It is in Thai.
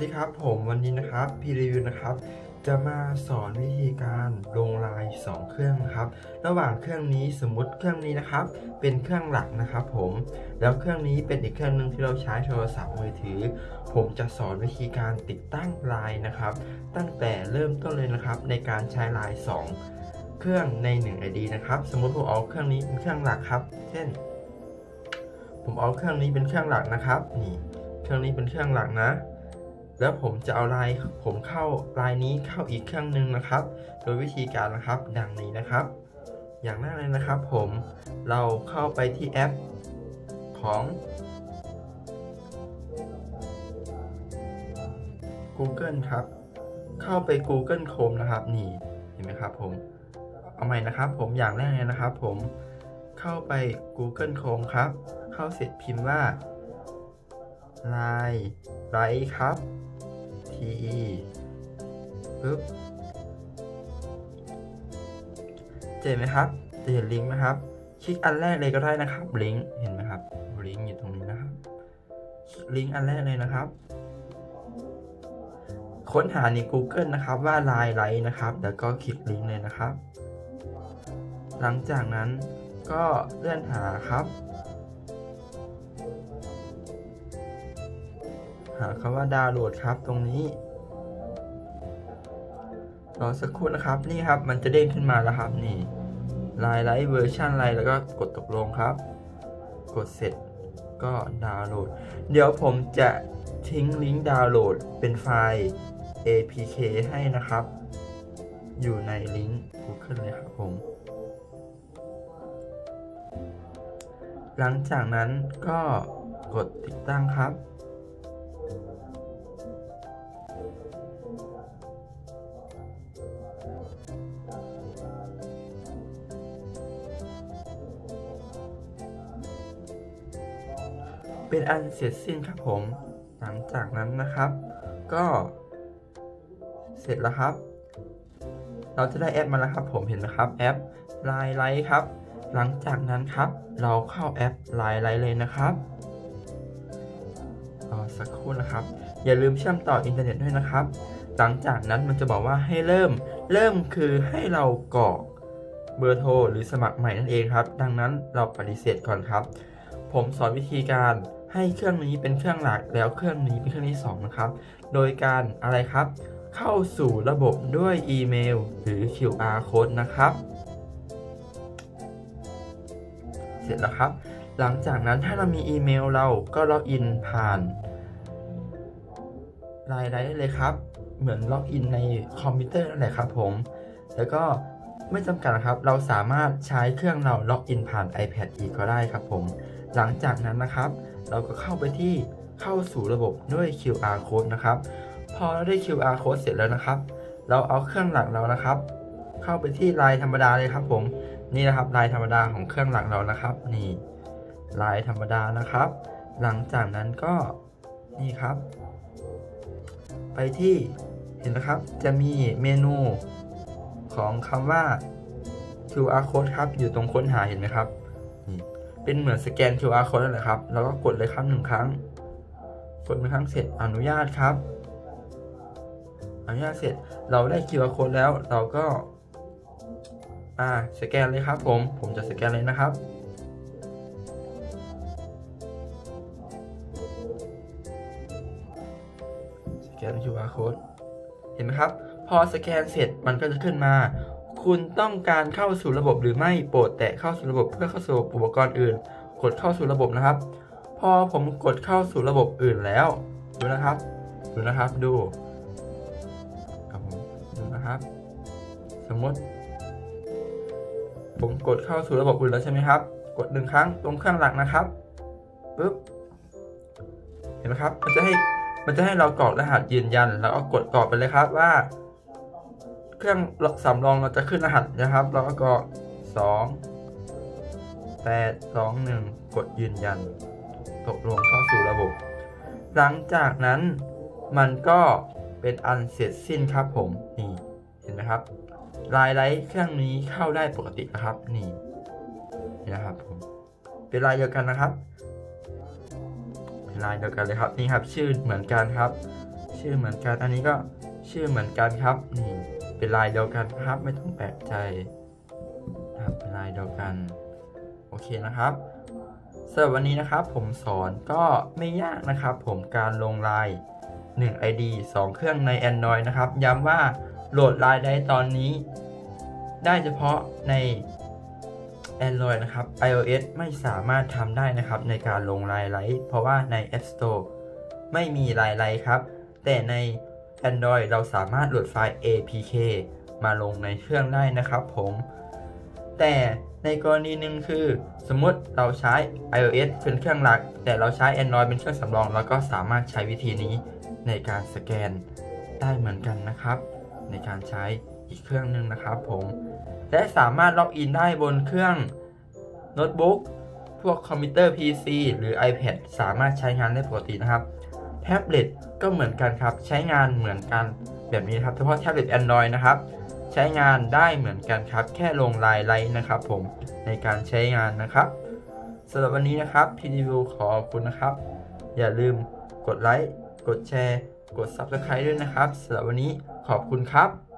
สวัสดีครับผมวันนี้นะครับพีรีวิวนะครับ จะมาสอนวิธีการลงลาย 2 เครื่องครับ ระหว่างเครื่องนี้สมมุติเครื่องนี้นะครับ เป็นเครื่องหลักนะครับ ผมแล้วเครื่องนี้เป็นอีกเครื่องหนึ่งที่เราใช้โทรศัพท์มือถือ ผมจะสอนวิธีการติดตั้งลายนะครับ ตั้งแต่เริ่มต้นเลยนะครับ ในการใช้ลาย 2 เครื่องใน1 ID นะครับ สมมุติผมเอาเครื่องนี้เป็นเครื่องหลักครับ เช่น ผมเอาเครื่องนี้เป็นเครื่องหลักนะครับนี่เครื่องนี้เป็นเครื่องหลักนะ แล้วผมจะเอาลายผมเข้าลายนี้เข้าอีกเครื่องหนึ่งนะครับ โดยวิธีการนะครับดังนี้นะครับ อย่างแรกเลยนะครับ ผมเราเข้าไปที่แอปของ Google ครับ เข้าไป Google Chrome นะครับ นี่เห็นไหมครับผม เอาใหม่นะครับ ผมอย่างแรกเลยนะครับ ผมเข้าไป Google Chrome ครับ เข้าเสร็จพิมพ์ว่าลายไรครับ T E ปึ๊บเจอไหมครับจะเห็นลิงก์นะครับ คลิกอันแรกเลยก็ได้นะครับ ลิงก์เห็นไหมครับลิงก์อยู่ตรงนี้นะครับ ลิงก์อันแรกเลยนะครับ ค้นหาใน Google นะครับว่าลายไรนะครับ แล้วก็คลิกลิงก์เลยนะครับ หลังจากนั้นก็เลื่อนหาครับ หาคำว่าดาวน์โหลดครับตรงนี้รอสักครู่นะครับนี่ครับมันจะเด้งขึ้นมาแล้วครับนี่ไลายไลท์เวอร์ชันอะไรแล้วก็กดตกลงครับ กดเสร็จก็ดาวน์โหลด เดี๋ยวผมจะทิ้งลิงก์ดาวน์โหลดเป็นไฟล์ APK ให้นะครับ อยู่ในลิงก์ Google เลยครับผม หลังจากนั้นก็กดติดตั้งครับ เป็นอันเสร็จสิ้นครับผม หลังจากนั้นนะครับ ก็เสร็จแล้วครับ เราจะได้แอปมาแล้วครับ ผมเห็นไหมครับแอป l ล n e ไลท์ครับ หลังจากนั้นครับ เราเข้าแอป l ล n e ไลท์เลยนะครับรอสักครู่นะครับ อย่าลืมเชื่อมต่ออินเทอร์เน็ตด้วยนะครับ หลังจากนั้นมันจะบอกว่าให้เริ่ม เริ่มคือให้เรากรอกเบอร์โทรหรือสมัครใหม่นั่นเองครับ ดังนั้นเราปฏิเสธก่อนครับ ผมสอนวิธีการ ให้เครื่องนี้เป็นเครื่องหลักแล้วเครื่องนี้เป็นเครื่องที่2นะครับ โดยการอะไรครับ เข้าสู่ระบบด้วยอีเมล หรือ QR code นะครับ เสร็จแล้วครับ หลังจากนั้นถ้าเรามีอีเมลเราก็ล็อกอินผ่านรายได้เลยครับ เหมือนล็อกอินในคอมพิวเตอร์นั่นแหละครับผม แล้วก็ไม่จำกัดครับ เราสามารถใช้เครื่องเราล็อกอินผ่าน iPad อีกก็ได้ครับผม หลังจากนั้นนะครับ เราก็เข้าไปที่เข้าสู่ระบบด้วย QR code นะครับ พอเราได้ QR code เสร็จแล้วนะครับ เราเอาเครื่องหลักเรานะครับ เข้าไปที่ลายธรรมดาเลยครับ ผมนี่นะครับลายธรรมดาของเครื่องหลักเรานะครับ นี่ลายธรรมดานะครับ หลังจากนั้นก็นี่ครับ ไปที่เห็นนะครับ จะมีเมนูของคำว่า QR code ครับ อยู่ตรงค้นหาเห็นไหมครับ เป็นเหมือนสแกน QR code นั่นแหละครับ แล้วก็กดเลยครับหนึ่งครั้ง กดหนึ่งครั้งเสร็จอนุญาตครับ อนุญาตเสร็จเราได้ QR code แล้วเราก็ อ่าสแกนเลยครับ ผมผมจะสแกนเลยนะครับสแกน QR code เห็นไหมครับ พอสแกนเสร็จมันก็จะขึ้นมา คุณต้องการเข้าสู่ระบบหรือไม่โปรดแตะเข้าสู่ระบบเพื่อเข้าสู่อุปกรณ์อื่น กดเข้าสู่ระบบนะครับ พอผมกดเข้าสู่ระบบอื่นแล้วดูนะครับ ดูนะครับดูครับผมดูนะครับ สมมติ ผมกดเข้าสู่ระบบอื่นแล้วใช่ไหมครับ กดหนึ่งครั้งตรงเครื่องหลักนะครับปึ๊บเห็นไหมครับ มันจะให้มันจะให้เรากรอกรหัสยืนยัน แล้วก็กดกรอกไปเลยครับว่า เครื่องสำรองเราจะขึ้นรหัสนะครับเราก็กรอกสองแปดสองหนึ่งกดยืนยัน ตกลงเข้าสู่ระบบ หลังจากนั้นมันก็เป็นอันเสร็จสิ้นครับผมนี่เห็นไหมครับลายไลท์เครื่องนี้เข้าได้ปกตินะครับนี่นี่นะครับผมเป็นลายเดียวกันนะครับเป็นลายเดียวกันเลยครับนี่ครับ ชื่อเหมือนกันครับ ชื่อเหมือนกันอันนี้ก็ชื่อเหมือนกันครับนี่ เป็นลายเดียวกันครับ ไม่ต้องแปลกใจนะครับเป็นลายเดียวกัน โอเคนะครับสำหรับวันนี้นะครับผมสอนก็ไม่ยากนะครับ ผมการลงลาย 1 ID 2 เครื่องใน Android นะครับ ย้ำว่าโหลดลายได้ตอนนี้ ได้เฉพาะใน Android นะครับ iOS ไม่สามารถทำได้นะครับในการลงลายไลท์เพราะว่าใน App Store ไม่มีลายไลท์ครับ แต่ใน Android เราสามารถโหลดไฟล์ APK มาลงในเครื่องได้นะครับผม แต่ในกรณีหนึ่งคือ สมมติเราใช้ iOS เป็นเครื่องหลัก แต่เราใช้ Android เป็นเครื่องสำรอง เราก็สามารถใช้วิธีนี้ในการสแกนได้เหมือนกันนะครับ ในการใช้อีกเครื่องหนึ่งนะครับผม และสามารถล็อกอินได้บนเครื่องโน้ตบุ๊กพวกคอมพิวเตอร์ PC หรือ iPad สามารถใช้งานได้ปกตินะครับ แท็บเล็ตก็เหมือนกันครับ ใช้งานเหมือนกันแบบนี้ครับเฉพาะแท็บเล็ต Android นะครับ ใช้งานได้เหมือนกันครับ แค่ลงลายไลน์นะครับ ผมในการใช้งานนะครับสำหรับวันนี้นะครับพีดีวิวขอขอบคุณนะครับ อย่าลืมกดไลค์กดแชร์ กด Subscribe ด้วยนะครับสำหรับวันนี้ขอบคุณครับ